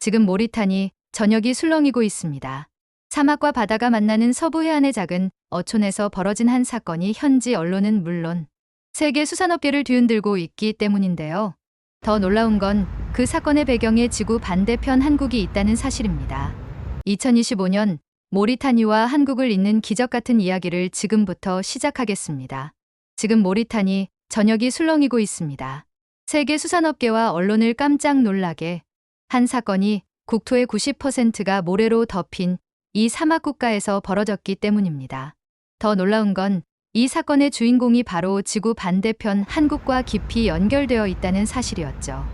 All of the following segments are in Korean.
지금 모리타니 전역이 술렁이고 있습니다. 사막과 바다가 만나는 서부 해안의 작은 어촌에서 벌어진 한 사건이 현지 언론은 물론 세계 수산업계를 뒤흔들고 있기 때문인데요. 더 놀라운 건 그 사건의 배경에 지구 반대편 한국이 있다는 사실입니다. 2025년 모리타니와 한국을 잇는 기적 같은 이야기를 지금부터 시작하겠습니다. 지금 모리타니 전역이 술렁이고 있습니다. 세계 수산업계와 언론을 깜짝 놀라게 한 사건이 국토의 90%가 모래로 덮인 이 사막 국가에서 벌어졌기 때문입니다. 더 놀라운 건 이 사건의 주인공이 바로 지구 반대편 한국과 깊이 연결되어 있다는 사실이었죠.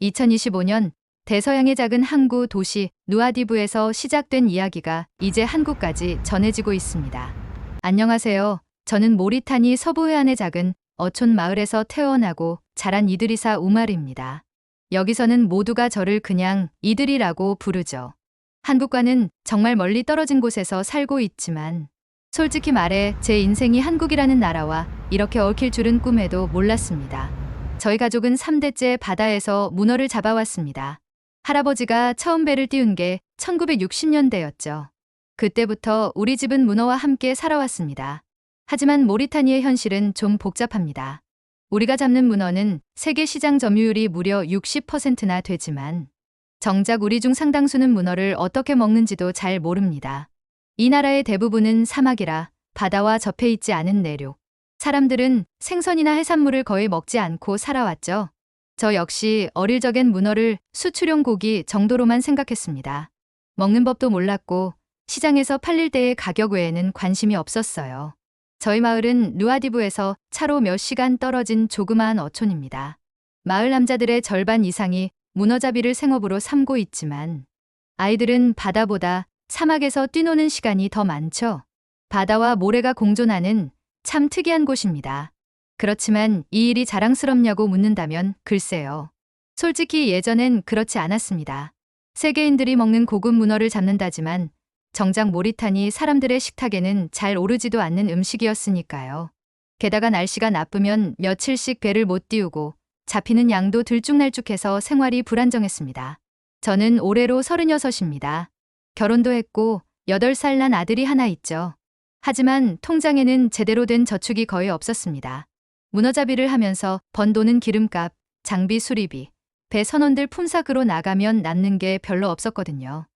2025년 대서양의 작은 항구 도시 누아디브에서 시작된 이야기가 이제 한국까지 전해지고 있습니다. 안녕하세요. 저는 모리타니 서부 해안의 작은 어촌 마을에서 태어나고 자란 이드리사 우말입니다. 여기서는 모두가 저를 그냥 이들이라고 부르죠. 한국과는 정말 멀리 떨어진 곳에서 살고 있지만 솔직히 말해 제 인생이 한국이라는 나라와 이렇게 얽힐 줄은 꿈에도 몰랐습니다. 저희 가족은 3대째 바다에서 문어를 잡아왔습니다. 할아버지가 처음 배를 띄운 게 1960년대였죠. 그때부터 우리 집은 문어와 함께 살아왔습니다. 하지만 모리타니의 현실은 좀 복잡합니다. 우리가 잡는 문어는 세계 시장 점유율이 무려 60%나 되지만 정작 우리 중 상당수는 문어를 어떻게 먹는지도 잘 모릅니다. 이 나라의 대부분은 사막이라 바다와 접해 있지 않은 내륙. 사람들은 생선이나 해산물을 거의 먹지 않고 살아왔죠. 저 역시 어릴 적엔 문어를 수출용 고기 정도로만 생각했습니다. 먹는 법도 몰랐고 시장에서 팔릴 때의 가격 외에는 관심이 없었어요. 저희 마을은 누아디브에서 차로 몇 시간 떨어진 조그마한 어촌입니다. 마을 남자들의 절반 이상이 문어잡이를 생업으로 삼고 있지만 아이들은 바다보다 사막에서 뛰노는 시간이 더 많죠. 바다와 모래가 공존하는 참 특이한 곳입니다. 그렇지만 이 일이 자랑스럽냐고 묻는다면 글쎄요. 솔직히 예전엔 그렇지 않았습니다. 세계인들이 먹는 고급 문어를 잡는다지만 정작 모리타니 사람들의 식탁에는 잘 오르지도 않는 음식이었으니까요. 게다가 날씨가 나쁘면 며칠씩 배를 못 띄우고 잡히는 양도 들쭉날쭉해서 생활이 불안정했습니다. 저는 올해로 36입니다. 결혼도 했고 8살 난 아들이 하나 있죠. 하지만 통장에는 제대로 된 저축이 거의 없었습니다. 문어잡이를 하면서 번 돈은 기름값, 장비 수리비, 배 선원들 품삯으로 나가면 남는 게 별로 없었거든요.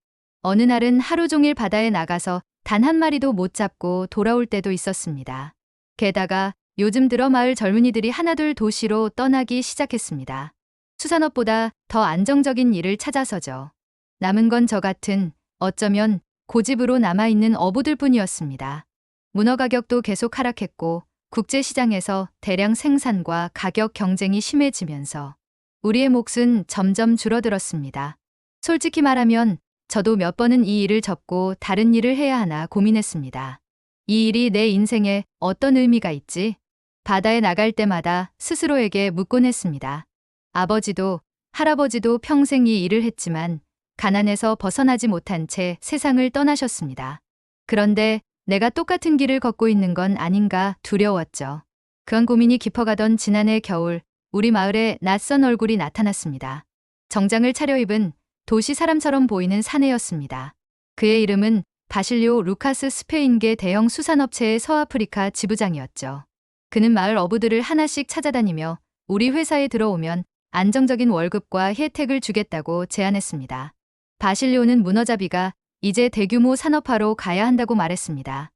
어느 날은 하루 종일 바다에 나가서 단 한 마리도 못 잡고 돌아올 때도 있었습니다. 게다가 요즘 들어 마을 젊은이들이 하나둘 도시로 떠나기 시작했습니다. 수산업보다 더 안정적인 일을 찾아서죠. 남은 건 저 같은 어쩌면 고집으로 남아있는 어부들 뿐이었습니다. 문어 가격도 계속 하락했고 국제시장에서 대량 생산과 가격 경쟁이 심해지면서 우리의 몫은 점점 줄어들었습니다. 솔직히 말하면 저도 몇 번은 이 일을 접고 다른 일을 해야 하나 고민했습니다. 이 일이 내 인생에 어떤 의미가 있지? 바다에 나갈 때마다 스스로에게 묻곤 했습니다. 아버지도 할아버지도 평생 이 일을 했지만 가난에서 벗어나지 못한 채 세상을 떠나셨습니다. 그런데 내가 똑같은 길을 걷고 있는 건 아닌가 두려웠죠. 그런 고민이 깊어가던 지난해 겨울 우리 마을에 낯선 얼굴이 나타났습니다. 정장을 차려입은 도시 사람처럼 보이는 사내였습니다. 그의 이름은 바실리오 루카스 스페인계 대형 수산업체의 서아프리카 지부장이었죠. 그는 마을 어부들을 하나씩 찾아다니며 우리 회사에 들어오면 안정적인 월급과 혜택을 주겠다고 제안했습니다. 바실리오는 문어잡이가 이제 대규모 산업화로 가야 한다고 말했습니다.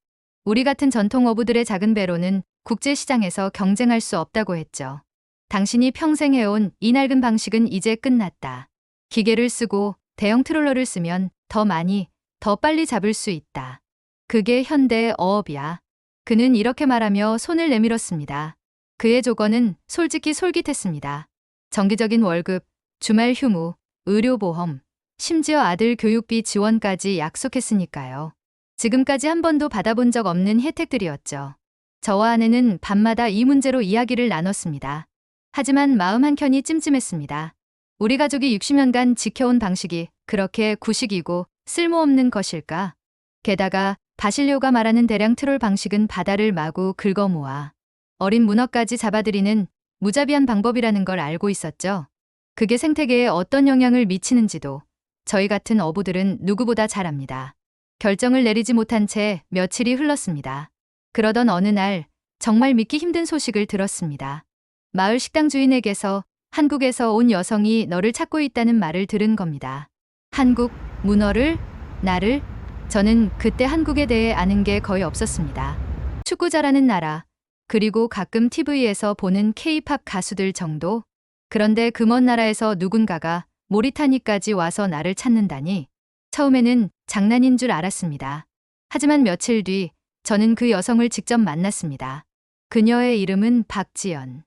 우리 같은 전통 어부들의 작은 배로는 국제시장에서 경쟁할 수 없다고 했죠. 당신이 평생 해온 이 낡은 방식은 이제 끝났다. 기계를 쓰고 대형 트롤러를 쓰면 더 많이, 더 빨리 잡을 수 있다. 그게 현대의 어업이야. 그는 이렇게 말하며 손을 내밀었습니다. 그의 조건은 솔직히 솔깃했습니다. 정기적인 월급, 주말 휴무, 의료보험, 심지어 아들 교육비 지원까지 약속했으니까요. 지금까지 한 번도 받아본 적 없는 혜택들이었죠. 저와 아내는 밤마다 이 문제로 이야기를 나눴습니다. 하지만 마음 한켠이 찜찜했습니다. 우리 가족이 60년간 지켜온 방식이 그렇게 구식이고 쓸모없는 것일까? 게다가 바실료가 말하는 대량 트롤 방식은 바다를 마구 긁어모아 어린 문어까지 잡아들이는 무자비한 방법이라는 걸 알고 있었죠. 그게 생태계에 어떤 영향을 미치는지도 저희 같은 어부들은 누구보다 잘 압니다. 결정을 내리지 못한 채 며칠이 흘렀습니다. 그러던 어느 날 정말 믿기 힘든 소식을 들었습니다. 마을 식당 주인에게서 한국에서 온 여성이 너를 찾고 있다는 말을 들은 겁니다. 한국, 문어를, 나를, 저는 그때 한국에 대해 아는 게 거의 없었습니다. 축구 잘하는 나라, 그리고 가끔 TV에서 보는 K-팝 가수들 정도? 그런데 그 먼 나라에서 누군가가 모리타니까지 와서 나를 찾는다니. 처음에는 장난인 줄 알았습니다. 하지만 며칠 뒤 저는 그 여성을 직접 만났습니다. 그녀의 이름은 박지연.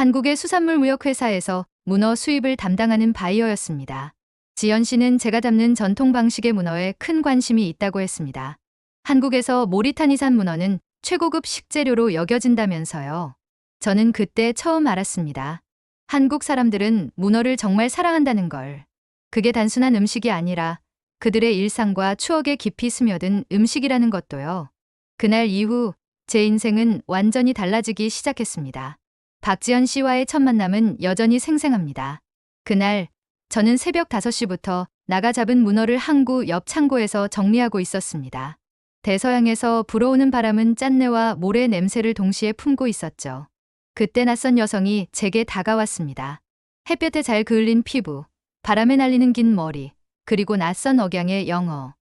한국의 수산물 무역회사에서 문어 수입을 담당하는 바이어였습니다. 지연 씨는 제가 담는 전통 방식의 문어에 큰 관심이 있다고 했습니다. 한국에서 모리타니산 문어는 최고급 식재료로 여겨진다면서요. 저는 그때 처음 알았습니다. 한국 사람들은 문어를 정말 사랑한다는 걸. 그게 단순한 음식이 아니라 그들의 일상과 추억에 깊이 스며든 음식이라는 것도요. 그날 이후 제 인생은 완전히 달라지기 시작했습니다. 박지연 씨와의 첫 만남은 여전히 생생합니다. 그날 저는 새벽 5시부터 나가 잡은 문어를 항구 옆 창고에서 정리하고 있었습니다. 대서양에서 불어오는 바람은 짠내와 모래 냄새를 동시에 품고 있었죠. 그때 낯선 여성이 제게 다가왔습니다. 햇볕에 잘 그을린 피부, 바람에 날리는 긴 머리, 그리고 낯선 억양의 영어.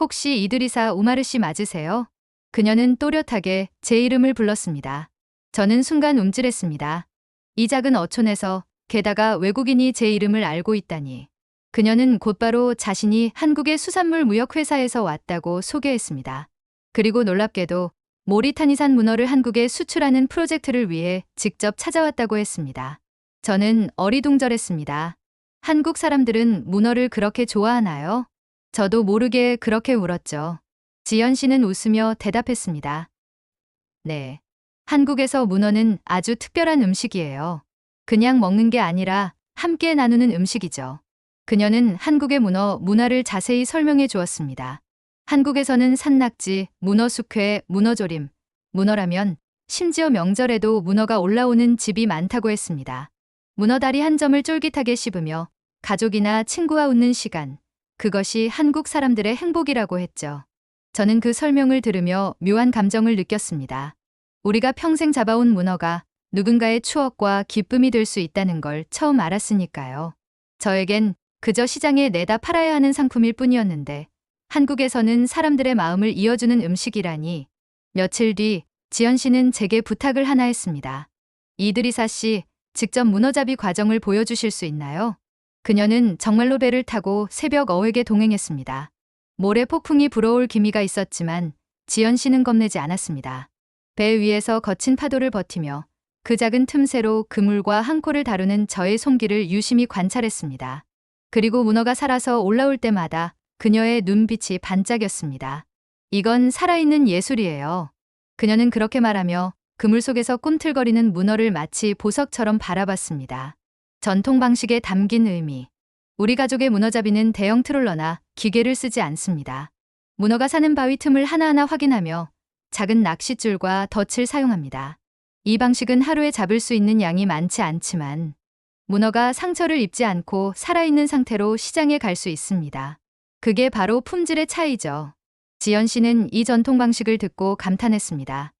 혹시 이드리사 우마르 씨 맞으세요? 그녀는 또렷하게 제 이름을 불렀습니다. 저는 순간 움찔했습니다. 이 작은 어촌에서 게다가 외국인이 제 이름을 알고 있다니. 그녀는 곧바로 자신이 한국의 수산물 무역회사에서 왔다고 소개했습니다. 그리고 놀랍게도 모리타니산 문어를 한국에 수출하는 프로젝트를 위해 직접 찾아왔다고 했습니다. 저는 어리둥절했습니다. 한국 사람들은 문어를 그렇게 좋아하나요? 저도 모르게 그렇게 울었죠. 지연 씨는 웃으며 대답했습니다. 네. 한국에서 문어는 아주 특별한 음식이에요. 그냥 먹는 게 아니라 함께 나누는 음식이죠. 그녀는 한국의 문어 문화를 자세히 설명해 주었습니다. 한국에서는 산낙지, 문어 숙회, 문어조림, 문어라면 심지어 명절에도 문어가 올라오는 집이 많다고 했습니다. 문어다리 한 점을 쫄깃하게 씹으며 가족이나 친구와 웃는 시간, 그것이 한국 사람들의 행복이라고 했죠. 저는 그 설명을 들으며 묘한 감정을 느꼈습니다. 우리가 평생 잡아온 문어가 누군가의 추억과 기쁨이 될 수 있다는 걸 처음 알았으니까요. 저에겐 그저 시장에 내다 팔아야 하는 상품일 뿐이었는데 한국에서는 사람들의 마음을 이어주는 음식이라니 며칠 뒤 지연 씨는 제게 부탁을 하나 했습니다. 이드리사 씨, 직접 문어잡이 과정을 보여주실 수 있나요? 그녀는 정말로 배를 타고 새벽 어획에 동행했습니다. 모래 폭풍이 불어올 기미가 있었지만 지연 씨는 겁내지 않았습니다. 배 위에서 거친 파도를 버티며 그 작은 틈새로 그물과 한 코를 다루는 저의 손길을 유심히 관찰했습니다. 그리고 문어가 살아서 올라올 때마다 그녀의 눈빛이 반짝였습니다. 이건 살아있는 예술이에요. 그녀는 그렇게 말하며 그물 속에서 꿈틀거리는 문어를 마치 보석처럼 바라봤습니다. 전통 방식에 담긴 의미. 우리 가족의 문어잡이는 대형 트롤러나 기계를 쓰지 않습니다. 문어가 사는 바위 틈을 하나하나 확인하며 작은 낚싯줄과 덫을 사용합니다. 이 방식은 하루에 잡을 수 있는 양이 많지 않지만 문어가 상처를 입지 않고 살아있는 상태로 시장에 갈 수 있습니다. 그게 바로 품질의 차이죠. 지연 씨는 이 전통 방식을 듣고 감탄했습니다.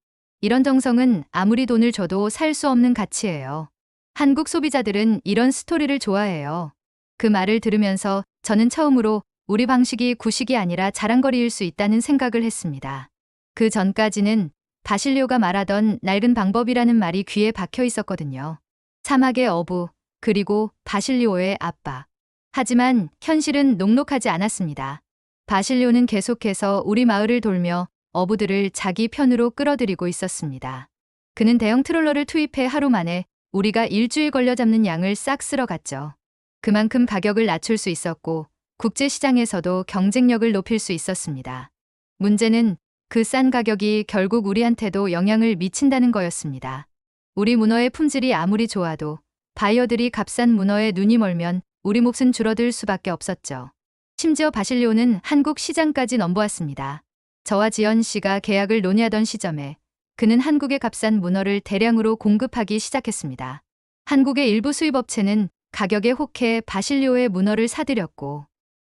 이런 정성은 아무리 돈을 줘도 살 수 없는 가치예요. 한국 소비자들은 이런 스토리를 좋아해요. 그 말을 들으면서 저는 처음으로 우리 방식이 구식이 아니라 자랑거리일 수 있다는 생각을 했습니다. 그 전까지는 바실리오가 말하던 낡은 방법이라는 말이 귀에 박혀 있었거든요. 사막의 어부, 그리고 바실리오의 아빠. 하지만 현실은 녹록하지 않았습니다. 바실리오는 계속해서 우리 마을을 돌며 어부들을 자기 편으로 끌어들이고 있었습니다. 그는 대형 트롤러를 투입해 하루 만에 우리가 일주일 걸려 잡는 양을 싹 쓸어갔죠. 그만큼 가격을 낮출 수 있었고 국제시장에서도 경쟁력을 높일 수 있었습니다. 문제는 그 싼 가격이 결국 우리한테도 영향을 미친다는 거였습니다. 우리 문어의 품질이 아무리 좋아도 바이어들이 값싼 문어에 눈이 멀면 우리 몫은 줄어들 수밖에 없었죠. 심지어 바실리오는 한국 시장까지 넘보았습니다. 저와 지연 씨가 계약을 논의하던 시점에 그는 한국의 값싼 문어를 대량으로 공급하기 시작했습니다. 한국의 일부 수입업체는 가격에 혹해 바실리오의 문어를 사들였고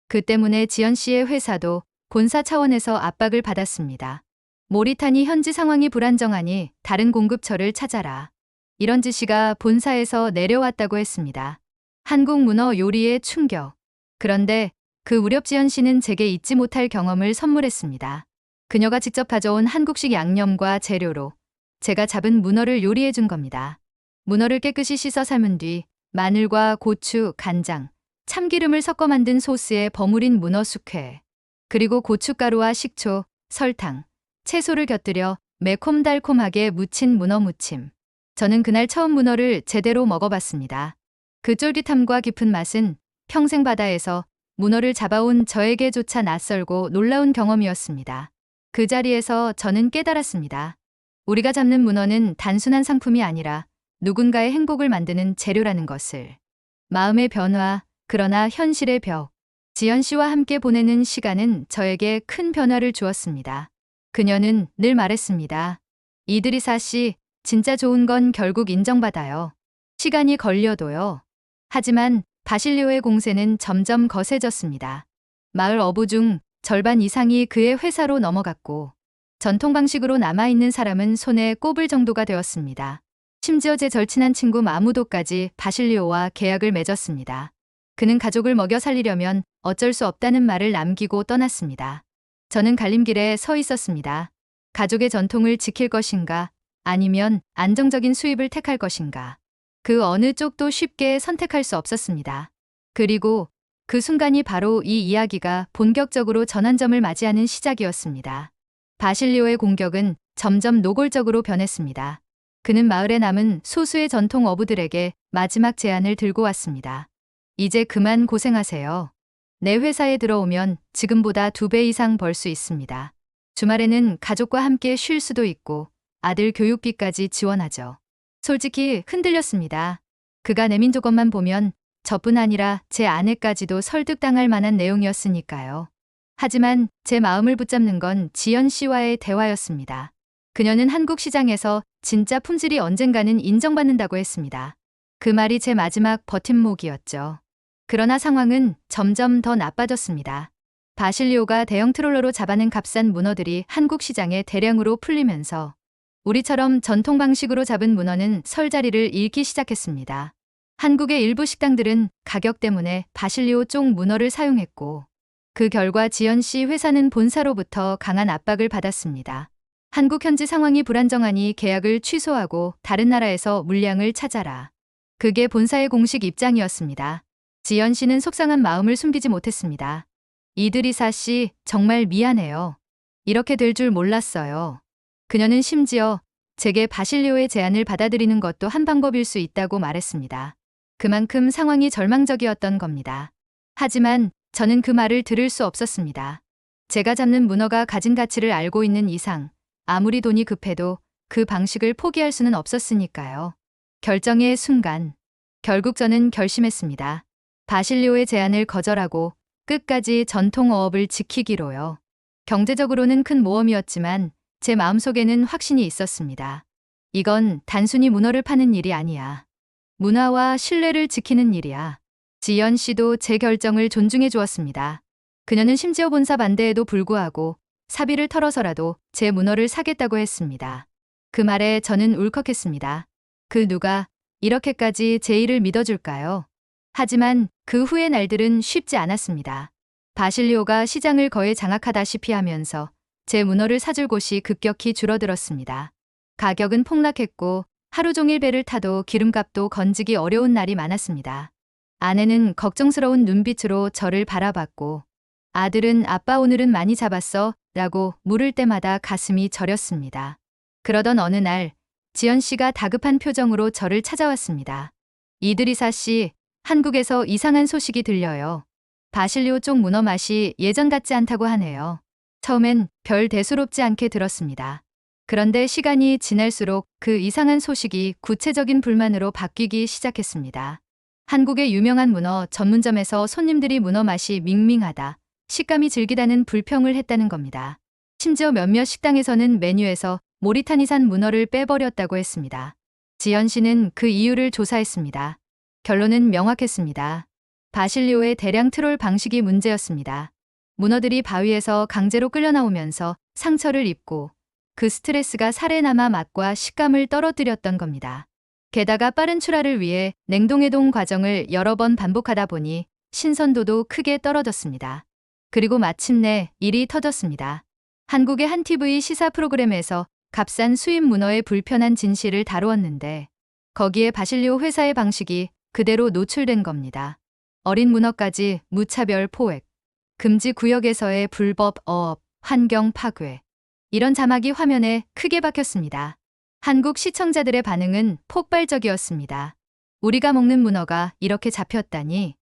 그 때문에 지연 씨의 회사도 본사 차원에서 압박을 받았습니다. 모리타니 현지 상황이 불안정하니 다른 공급처를 찾아라. 이런 지시가 본사에서 내려왔다고 했습니다. 한국 문어 요리의 충격. 그런데 그 우렵 지연 씨는 제게 잊지 못할 경험을 선물했습니다. 그녀가 직접 가져온 한국식 양념과 재료로 제가 잡은 문어를 요리해 준 겁니다. 문어를 깨끗이 씻어 삶은 뒤 마늘과 고추, 간장, 참기름을 섞어 만든 소스에 버무린 문어 숙회, 그리고 고춧가루와 식초, 설탕, 채소를 곁들여 매콤달콤하게 무친 문어 무침. 저는 그날 처음 문어를 제대로 먹어봤습니다. 그 쫄깃함과 깊은 맛은 평생 바다에서 문어를 잡아온 저에게조차 낯설고 놀라운 경험이었습니다. 그 자리에서 저는 깨달았습니다. 우리가 잡는 문어는 단순한 상품이 아니라 누군가의 행복을 만드는 재료라는 것을. 마음의 변화, 그러나 현실의 벽. 지연 씨와 함께 보내는 시간은 저에게 큰 변화를 주었습니다. 그녀는 늘 말했습니다. 이드리사 씨, 진짜 좋은 건 결국 인정받아요. 시간이 걸려도요. 하지만 바실리오의 공세는 점점 거세졌습니다. 마을 어부 중 절반 이상이 그의 회사로 넘어갔고 전통 방식으로 남아있는 사람은 손에 꼽을 정도가 되었습니다. 심지어 제 절친한 친구 마무도까지 바실리오와 계약을 맺었습니다. 그는 가족을 먹여 살리려면 어쩔 수 없다는 말을 남기고 떠났습니다. 저는 갈림길에 서 있었습니다. 가족의 전통을 지킬 것인가 아니면 안정적인 수입을 택할 것인가. 그 어느 쪽도 쉽게 선택할 수 없었습니다. 그리고 그 순간이 바로 이 이야기가 본격적으로 전환점을 맞이하는 시작이었습니다. 바실리오의 공격은 점점 노골적으로 변했습니다. 그는 마을에 남은 소수의 전통 어부들에게 마지막 제안을 들고 왔습니다. 이제 그만 고생하세요. 내 회사에 들어오면 지금보다 두 배 이상 벌 수 있습니다. 주말에는 가족과 함께 쉴 수도 있고 아들 교육비까지 지원하죠. 솔직히 흔들렸습니다. 그가 내민 조건만 보면 저뿐 아니라 제 아내까지도 설득당할 만한 내용이었으니까요. 하지만 제 마음을 붙잡는 건 지연 씨와의 대화였습니다. 그녀는 한국 시장에서 진짜 품질이 언젠가는 인정받는다고 했습니다. 그 말이 제 마지막 버팀목이었죠. 그러나 상황은 점점 더 나빠졌습니다. 바실리오가 대형 트롤러로 잡아낸 값싼 문어들이 한국 시장에 대량으로 풀리면서 우리처럼 전통 방식으로 잡은 문어는 설 자리를 잃기 시작했습니다. 한국의 일부 식당들은 가격 때문에 바실리오 쪽 문어를 사용했고 그 결과 지연 씨 회사는 본사로부터 강한 압박을 받았습니다. 한국 현지 상황이 불안정하니 계약을 취소하고 다른 나라에서 물량을 찾아라. 그게 본사의 공식 입장이었습니다. 지연 씨는 속상한 마음을 숨기지 못했습니다. 이드리사 씨, 정말 미안해요. 이렇게 될 줄 몰랐어요. 그녀는 심지어 제게 바실리오의 제안을 받아들이는 것도 한 방법일 수 있다고 말했습니다. 그만큼 상황이 절망적이었던 겁니다. 하지만 저는 그 말을 들을 수 없었습니다. 제가 잡는 문어가 가진 가치를 알고 있는 이상 아무리 돈이 급해도 그 방식을 포기할 수는 없었으니까요. 결정의 순간 결국 저는 결심했습니다. 바실리오의 제안을 거절하고 끝까지 전통 어업을 지키기로요. 경제적으로는 큰 모험이었지만 제 마음속에는 확신이 있었습니다. 이건 단순히 문어를 파는 일이 아니야. 문화와 신뢰를 지키는 일이야. 지연 씨도 제 결정을 존중해 주었습니다. 그녀는 심지어 본사 반대에도 불구하고 사비를 털어서라도 제 문어를 사겠다고 했습니다. 그 말에 저는 울컥했습니다. 그 누가 이렇게까지 제 일을 믿어줄까요? 하지만 그 후의 날들은 쉽지 않았습니다. 바실리오가 시장을 거의 장악하다시피 하면서 제 문어를 사줄 곳이 급격히 줄어들었습니다. 가격은 폭락했고 하루 종일 배를 타도 기름값도 건지기 어려운 날이 많았습니다. 아내는 걱정스러운 눈빛으로 저를 바라봤고 아들은 아빠 오늘은 많이 잡았어 라고 물을 때마다 가슴이 저렸습니다. 그러던 어느 날 지연 씨가 다급한 표정으로 저를 찾아왔습니다. 이드리사 씨, 한국에서 이상한 소식이 들려요. 바실리오 쪽 문어 맛이 예전 같지 않다고 하네요. 처음엔 별 대수롭지 않게 들었습니다. 그런데 시간이 지날수록 그 이상한 소식이 구체적인 불만으로 바뀌기 시작했습니다. 한국의 유명한 문어 전문점에서 손님들이 문어 맛이 밍밍하다, 식감이 질기다는 불평을 했다는 겁니다. 심지어 몇몇 식당에서는 메뉴에서 모리타니산 문어를 빼버렸다고 했습니다. 지연 씨는 그 이유를 조사했습니다. 결론은 명확했습니다. 바실리오의 대량 트롤 방식이 문제였습니다. 문어들이 바위에서 강제로 끌려 나오면서 상처를 입고 그 스트레스가 살에 남아 맛과 식감을 떨어뜨렸던 겁니다. 게다가 빠른 출하를 위해 냉동해동 과정을 여러 번 반복하다 보니 신선도도 크게 떨어졌습니다. 그리고 마침내 일이 터졌습니다. 한국의 한 TV 시사 프로그램에서 값싼 수입 문어의 불편한 진실을 다루었는데 거기에 바실리오 회사의 방식이 그대로 노출된 겁니다. 어린 문어까지 무차별 포획, 금지 구역에서의 불법 어업, 환경 파괴. 이런 자막이 화면에 크게 박혔습니다. 한국 시청자들의 반응은 폭발적이었습니다. 우리가 먹는 문어가 이렇게 잡혔다니.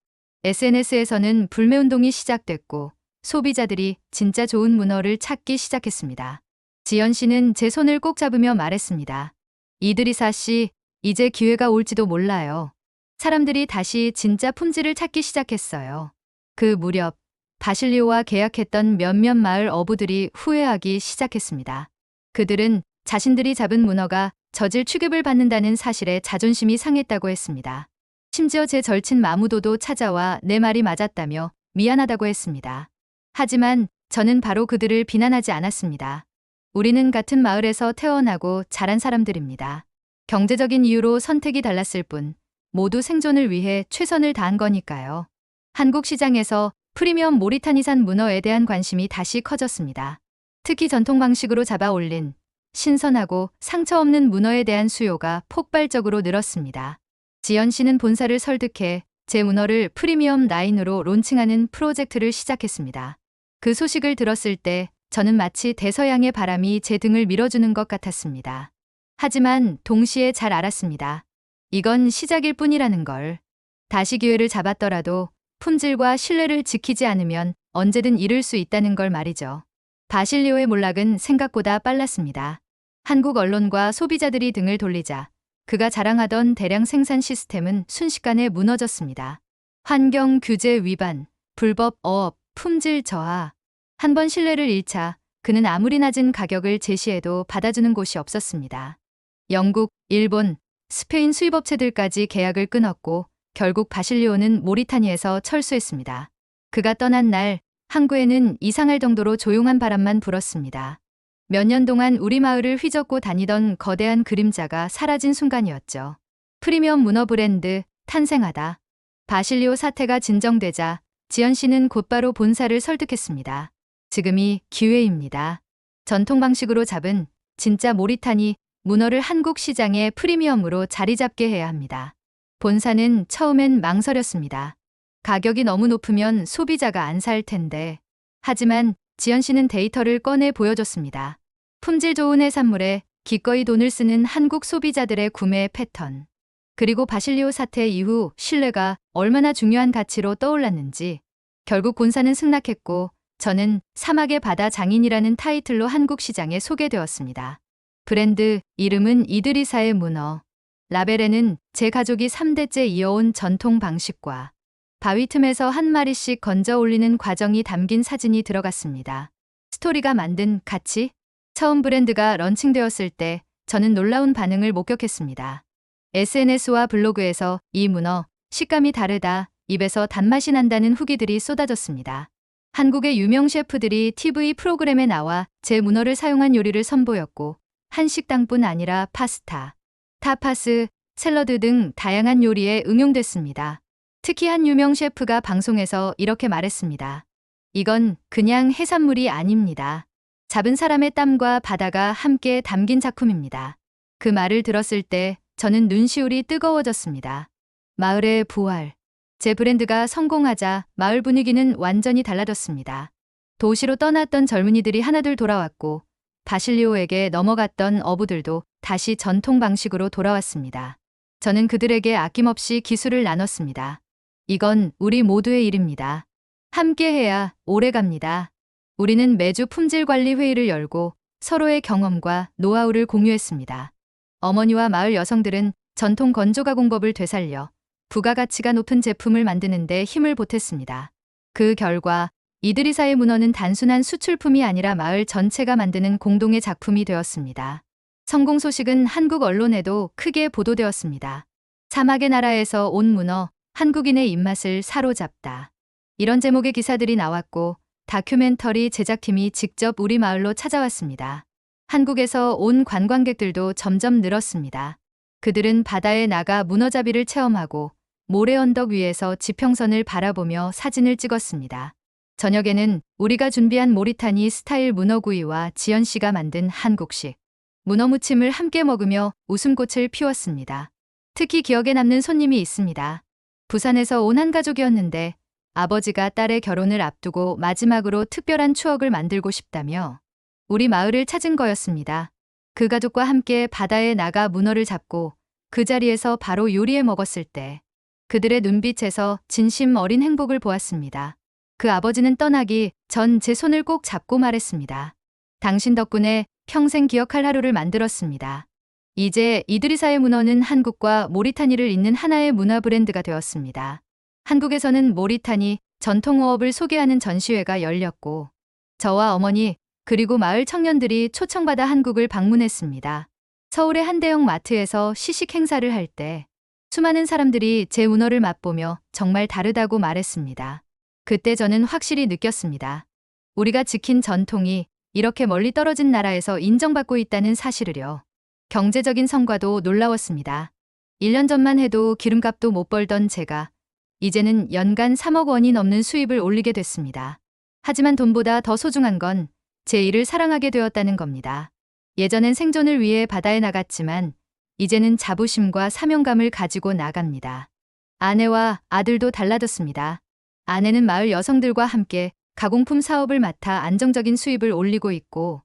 SNS에서는 불매운동이 시작됐고 소비자들이 진짜 좋은 문어를 찾기 시작했습니다. 지연 씨는 제 손을 꼭 잡으며 말했습니다. 이드리사 씨, 이제 기회가 올지도 몰라요. 사람들이 다시 진짜 품질을 찾기 시작했어요. 그 무렵 바실리오와 계약했던 몇몇 마을 어부들이 후회하기 시작했습니다. 그들은 자신들이 잡은 문어가 저질 취급을 받는다는 사실에 자존심이 상했다고 했습니다. 심지어 제 절친 마무도도 찾아와 내 말이 맞았다며 미안하다고 했습니다. 하지만 저는 바로 그들을 비난하지 않았습니다. 우리는 같은 마을에서 태어나고 자란 사람들입니다. 경제적인 이유로 선택이 달랐을 뿐 모두 생존을 위해 최선을 다한 거니까요. 한국 시장에서 프리미엄 모리타니산 문어에 대한 관심이 다시 커졌습니다. 특히 전통 방식으로 잡아 올린 신선하고 상처 없는 문어에 대한 수요가 폭발적으로 늘었습니다. 지연 씨는 본사를 설득해 제 문어를 프리미엄 라인으로 론칭하는 프로젝트를 시작했습니다. 그 소식을 들었을 때 저는 마치 대서양의 바람이 제 등을 밀어주는 것 같았습니다. 하지만 동시에 잘 알았습니다. 이건 시작일 뿐이라는 걸. 다시 기회를 잡았더라도 품질과 신뢰를 지키지 않으면 언제든 잃을 수 있다는 걸 말이죠. 바실리오의 몰락은 생각보다 빨랐습니다. 한국 언론과 소비자들이 등을 돌리자 그가 자랑하던 대량 생산 시스템은 순식간에 무너졌습니다. 환경 규제 위반, 불법 어업, 품질 저하. 한 번 신뢰를 잃자 그는 아무리 낮은 가격을 제시해도 받아주는 곳이 없었습니다. 영국, 일본, 스페인 수입업체들까지 계약을 끊었고 결국 바실리오는 모리타니에서 철수했습니다. 그가 떠난 날 항구에는 이상할 정도로 조용한 바람만 불었습니다. 몇 년 동안 우리 마을을 휘젓고 다니던 거대한 그림자가 사라진 순간이었죠. 프리미엄 문어 브랜드 탄생하다. 바실리오 사태가 진정되자 지연 씨는 곧바로 본사를 설득했습니다. 지금이 기회입니다. 전통 방식으로 잡은 진짜 모리타니 문어를 한국 시장의 프리미엄으로 자리 잡게 해야 합니다. 본사는 처음엔 망설였습니다. 가격이 너무 높으면 소비자가 안 살 텐데. 하지만 지연 씨는 데이터를 꺼내 보여줬습니다. 품질 좋은 해산물에 기꺼이 돈을 쓰는 한국 소비자들의 구매 패턴. 그리고 바실리오 사태 이후 신뢰가 얼마나 중요한 가치로 떠올랐는지. 결국 본사는 승낙했고 저는 사막의 바다 장인이라는 타이틀로 한국 시장에 소개되었습니다. 브랜드 이름은 이드리사의 문어. 라벨에는 제 가족이 3대째 이어온 전통 방식과 바위 틈에서 한 마리씩 건져 올리는 과정이 담긴 사진이 들어갔습니다. 스토리가 만든 가치? 처음 브랜드가 런칭되었을 때 저는 놀라운 반응을 목격했습니다. SNS와 블로그에서 이 문어, 식감이 다르다, 입에서 단맛이 난다는 후기들이 쏟아졌습니다. 한국의 유명 셰프들이 TV 프로그램에 나와 제 문어를 사용한 요리를 선보였고, 한식당뿐 아니라 파스타, 타파스, 샐러드 등 다양한 요리에 응용됐습니다. 특히 한 유명 셰프가 방송에서 이렇게 말했습니다. 이건 그냥 해산물이 아닙니다. 잡은 사람의 땀과 바다가 함께 담긴 작품입니다. 그 말을 들었을 때 저는 눈시울이 뜨거워졌습니다. 마을의 부활. 제 브랜드가 성공하자 마을 분위기는 완전히 달라졌습니다. 도시로 떠났던 젊은이들이 하나둘 돌아왔고 바실리오에게 넘어갔던 어부들도 다시 전통 방식으로 돌아왔습니다. 저는 그들에게 아낌없이 기술을 나눴습니다. 이건 우리 모두의 일입니다. 함께 해야 오래 갑니다. 우리는 매주 품질 관리 회의를 열고 서로의 경험과 노하우를 공유했습니다. 어머니와 마을 여성들은 전통 건조가 공법을 되살려 부가가치가 높은 제품을 만드는 데 힘을 보탰습니다. 그 결과 이드리사의 문어는 단순한 수출품이 아니라 마을 전체가 만드는 공동의 작품이 되었습니다. 성공 소식은 한국 언론에도 크게 보도되었습니다. 사막의 나라에서 온 문어, 한국인의 입맛을 사로잡다. 이런 제목의 기사들이 나왔고 다큐멘터리 제작팀이 직접 우리 마을로 찾아왔습니다. 한국에서 온 관광객들도 점점 늘었습니다. 그들은 바다에 나가 문어잡이를 체험하고 모래 언덕 위에서 지평선을 바라보며 사진을 찍었습니다. 저녁에는 우리가 준비한 모리타니 스타일 문어구이와 지연 씨가 만든 한국식 문어 무침을 함께 먹으며 웃음꽃을 피웠습니다. 특히 기억에 남는 손님이 있습니다. 부산에서 온 한 가족이었는데 아버지가 딸의 결혼을 앞두고 마지막으로 특별한 추억을 만들고 싶다며 우리 마을을 찾은 거였습니다. 그 가족과 함께 바다에 나가 문어를 잡고 그 자리에서 바로 요리해 먹었을 때 그들의 눈빛에서 진심 어린 행복을 보았습니다. 그 아버지는 떠나기 전 제 손을 꼭 잡고 말했습니다. 당신 덕분에 평생 기억할 하루를 만들었습니다. 이제 이드리사의 문어는 한국과 모리타니를 잇는 하나의 문화 브랜드가 되었습니다. 한국에서는 모리타니 전통어업을 소개하는 전시회가 열렸고 저와 어머니 그리고 마을 청년들이 초청받아 한국을 방문했습니다. 서울의 한 대형 마트에서 시식 행사를 할 때 수많은 사람들이 제 문어를 맛보며 정말 다르다고 말했습니다. 그때 저는 확실히 느꼈습니다. 우리가 지킨 전통이 이렇게 멀리 떨어진 나라에서 인정받고 있다는 사실을요. 경제적인 성과도 놀라웠습니다. 1년 전만 해도 기름값도 못 벌던 제가 이제는 연간 3억 원이 넘는 수입을 올리게 됐습니다. 하지만 돈보다 더 소중한 건 제 일을 사랑하게 되었다는 겁니다. 예전엔 생존을 위해 바다에 나갔지만 이제는 자부심과 사명감을 가지고 나갑니다. 아내와 아들도 달라졌습니다. 아내는 마을 여성들과 함께 가공품 사업을 맡아 안정적인 수입을 올리고 있고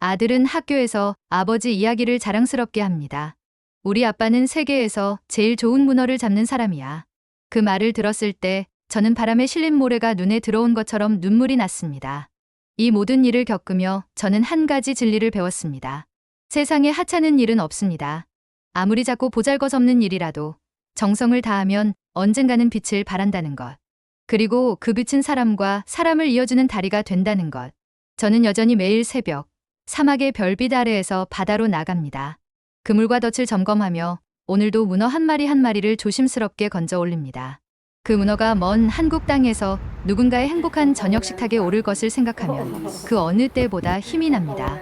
아들은 학교에서 아버지 이야기를 자랑스럽게 합니다. 우리 아빠는 세계에서 제일 좋은 문어를 잡는 사람이야. 그 말을 들었을 때 저는 바람에 실린 모래가 눈에 들어온 것처럼 눈물이 났습니다. 이 모든 일을 겪으며 저는 한 가지 진리를 배웠습니다. 세상에 하찮은 일은 없습니다. 아무리 작고 보잘것없는 일이라도 정성을 다하면 언젠가는 빛을 발한다는 것. 그리고 그 빛은 사람과 사람을 이어주는 다리가 된다는 것. 저는 여전히 매일 새벽 사막의 별빛 아래에서 바다로 나갑니다. 그물과 덫을 점검하며 오늘도 문어 한 마리 한 마리를 조심스럽게 건져 올립니다. 그 문어가 먼 한국 땅에서 누군가의 행복한 저녁 식탁에 오를 것을 생각하면 그 어느 때보다 힘이 납니다.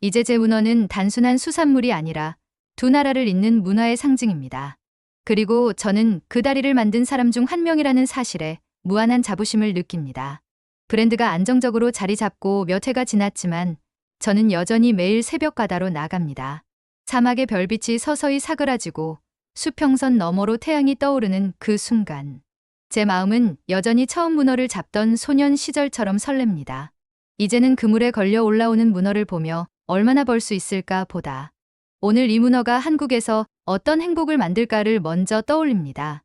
이제 제 문어는 단순한 수산물이 아니라 두 나라를 잇는 문화의 상징입니다. 그리고 저는 그 다리를 만든 사람 중 한 명이라는 사실에 무한한 자부심을 느낍니다. 브랜드가 안정적으로 자리 잡고 몇 해가 지났지만 저는 여전히 매일 새벽 바다로 나갑니다. 사막의 별빛이 서서히 사그라지고 수평선 너머로 태양이 떠오르는 그 순간. 제 마음은 여전히 처음 문어를 잡던 소년 시절처럼 설렙니다. 이제는 그물에 걸려 올라오는 문어를 보며 얼마나 벌 수 있을까 보다. 오늘 이 문어가 한국에서 어떤 행복을 만들까를 먼저 떠올립니다.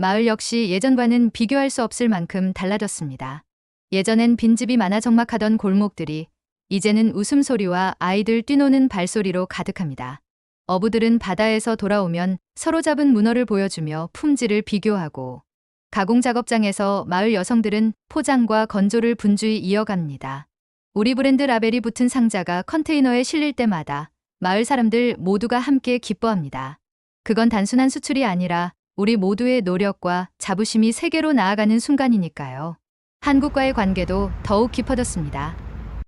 마을 역시 예전과는 비교할 수 없을 만큼 달라졌습니다. 예전엔 빈집이 많아 적막하던 골목들이 이제는 웃음소리와 아이들 뛰노는 발소리로 가득합니다. 어부들은 바다에서 돌아오면 서로 잡은 문어를 보여주며 품질을 비교하고 가공 작업장에서 마을 여성들은 포장과 건조를 분주히 이어갑니다. 우리 브랜드 라벨이 붙은 상자가 컨테이너에 실릴 때마다 마을 사람들 모두가 함께 기뻐합니다. 그건 단순한 수출이 아니라 우리 모두의 노력과 자부심이 세계로 나아가는 순간이니까요. 한국과의 관계도 더욱 깊어졌습니다.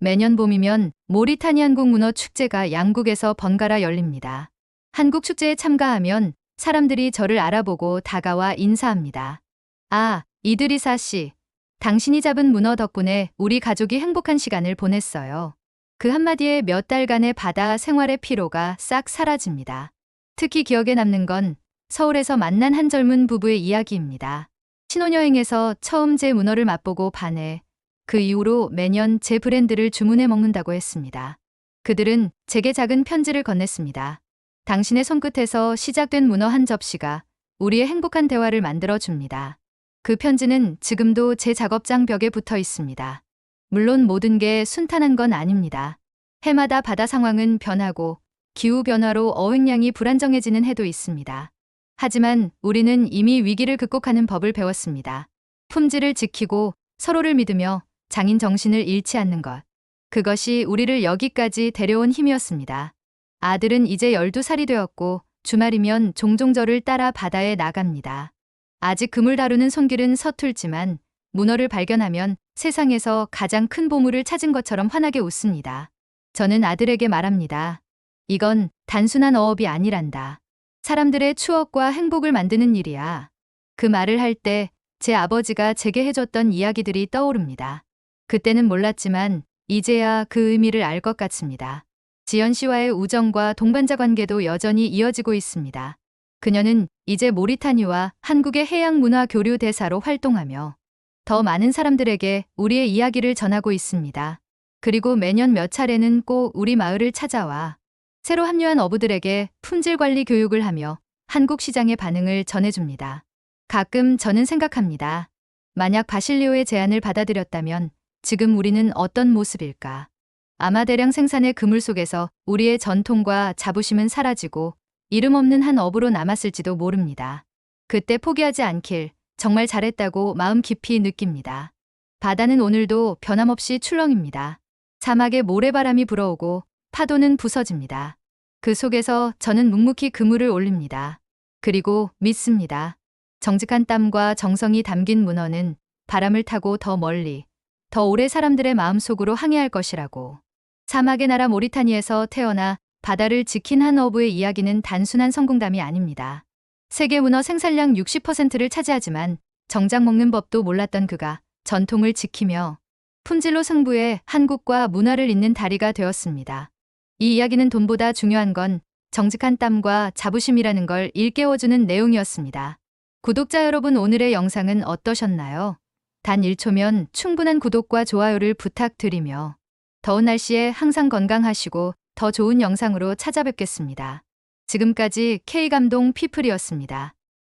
매년 봄이면 모리타니 한국 문어 축제가 양국에서 번갈아 열립니다. 한국 축제에 참가하면 사람들이 저를 알아보고 다가와 인사합니다. 아, 이드리사 씨. 당신이 잡은 문어 덕분에 우리 가족이 행복한 시간을 보냈어요. 그 한마디에 몇 달간의 바다 생활의 피로가 싹 사라집니다. 특히 기억에 남는 건 서울에서 만난 한 젊은 부부의 이야기입니다. 신혼여행에서 처음 제 문어를 맛보고 반해 그 이후로 매년 제 브랜드를 주문해 먹는다고 했습니다. 그들은 제게 작은 편지를 건넸습니다. 당신의 손끝에서 시작된 문어 한 접시가 우리의 행복한 대화를 만들어 줍니다. 그 편지는 지금도 제 작업장 벽에 붙어 있습니다. 물론 모든 게 순탄한 건 아닙니다. 해마다 바다 상황은 변하고 기후 변화로 어획량이 불안정해지는 해도 있습니다. 하지만 우리는 이미 위기를 극복하는 법을 배웠습니다. 품질을 지키고 서로를 믿으며 장인 정신을 잃지 않는 것. 그것이 우리를 여기까지 데려온 힘이었습니다. 아들은 이제 12살이 되었고 주말이면 종종 저를 따라 바다에 나갑니다. 아직 금을 다루는 손길은 서툴지만 문어를 발견하면 세상에서 가장 큰 보물을 찾은 것처럼 환하게 웃습니다. 저는 아들에게 말합니다. 이건 단순한 어업이 아니란다. 사람들의 추억과 행복을 만드는 일이야. 그 말을 할 때 제 아버지가 제게 해줬던 이야기들이 떠오릅니다. 그때는 몰랐지만 이제야 그 의미를 알 것 같습니다. 지연 씨와의 우정과 동반자 관계도 여전히 이어지고 있습니다. 그녀는 이제 모리타니와 한국의 해양 문화 교류 대사로 활동하며 더 많은 사람들에게 우리의 이야기를 전하고 있습니다. 그리고 매년 몇 차례는 꼭 우리 마을을 찾아와 새로 합류한 어부들에게 품질 관리 교육을 하며 한국 시장의 반응을 전해줍니다. 가끔 저는 생각합니다. 만약 바실리오의 제안을 받아들였다면 지금 우리는 어떤 모습일까? 아마 대량 생산의 그물 속에서 우리의 전통과 자부심은 사라지고 이름 없는 한 업으로 남았을지도 모릅니다. 그때 포기하지 않길 정말 잘했다고 마음 깊이 느낍니다. 바다는 오늘도 변함없이 출렁입니다. 사막에 모래바람이 불어오고 파도는 부서집니다. 그 속에서 저는 묵묵히 그물을 올립니다. 그리고 믿습니다. 정직한 땀과 정성이 담긴 문어는 바람을 타고 더 멀리, 더 오래 사람들의 마음속으로 항해할 것이라고. 사막의 나라 모리타니에서 태어나 바다를 지킨 한 어부의 이야기는 단순한 성공담이 아닙니다. 세계 문어 생산량 60%를 차지하지만 정작 먹는 법도 몰랐던 그가 전통을 지키며 품질로 승부해 한국과 문화를 잇는 다리가 되었습니다. 이 이야기는 돈보다 중요한 건 정직한 땀과 자부심이라는 걸 일깨워주는 내용이었습니다. 구독자 여러분 오늘의 영상은 어떠셨나요? 단 1초면 충분한 구독과 좋아요를 부탁드리며 더운 날씨에 항상 건강하시고 더 좋은 영상으로 찾아뵙겠습니다. 지금까지 K감동 피플이었습니다.